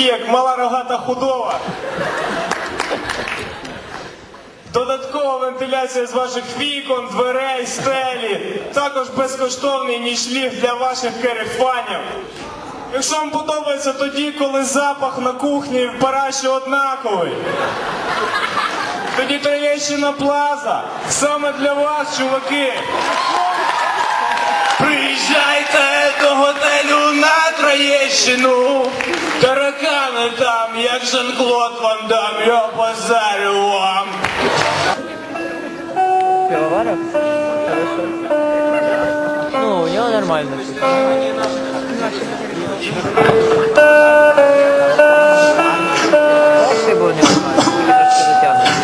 такі, як мала рогата худоба. Додаткова вентиляція з ваших вікон, дверей, стелі. Також безкоштовний нічліг для ваших керефанів. Якщо вам подобається тоді, коли запах на кухні в параші однаковий. Тоді Троєщина Плаза. Саме для вас, чуваки. Приїжджайте як Жан-Клод Ван Дам, я базарю вам. Пивоваров? Хорошо. Ну, у него нормально. Ты был нормально,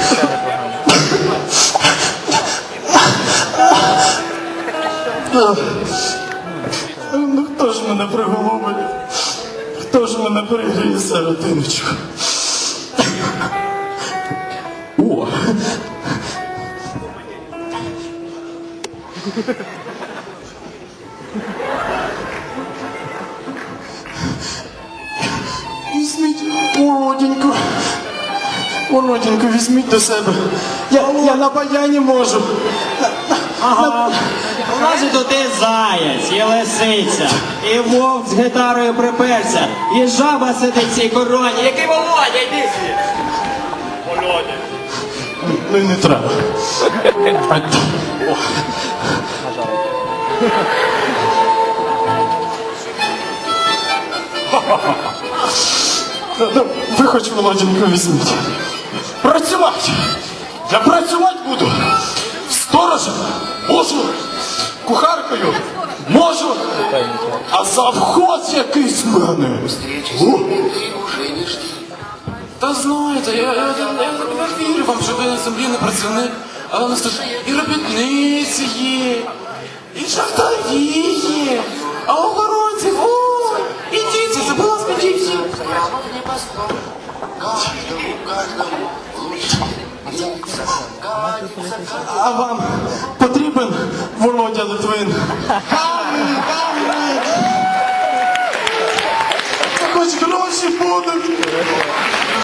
все. Ну хто ж мене приголубить? Хто ж мене пригріє серединочку? О! Візьміть Володіньку. Володіньку, візьміть до себе. Я, я на баяні можу. Ага. У нас і тут і заяць, і лисиця, і вовк з гітарою приперся, і жаба сидить в цій короні. Який Володя, йди сюди. Ну не треба. Ну, Ви хоч Володіньку візьміть. Працювати! Я працювати буду. Сторожем можу, кухаркою можу, а завхоз якийсь в мене. О! Та знаєте, я, я, я, я, вірю вам, що ви на землі не працівник, але нас тут і робітниці є, і шахтарі є, а охоронці, о, і діти, це будь ласка, діти. А вам 哈 哈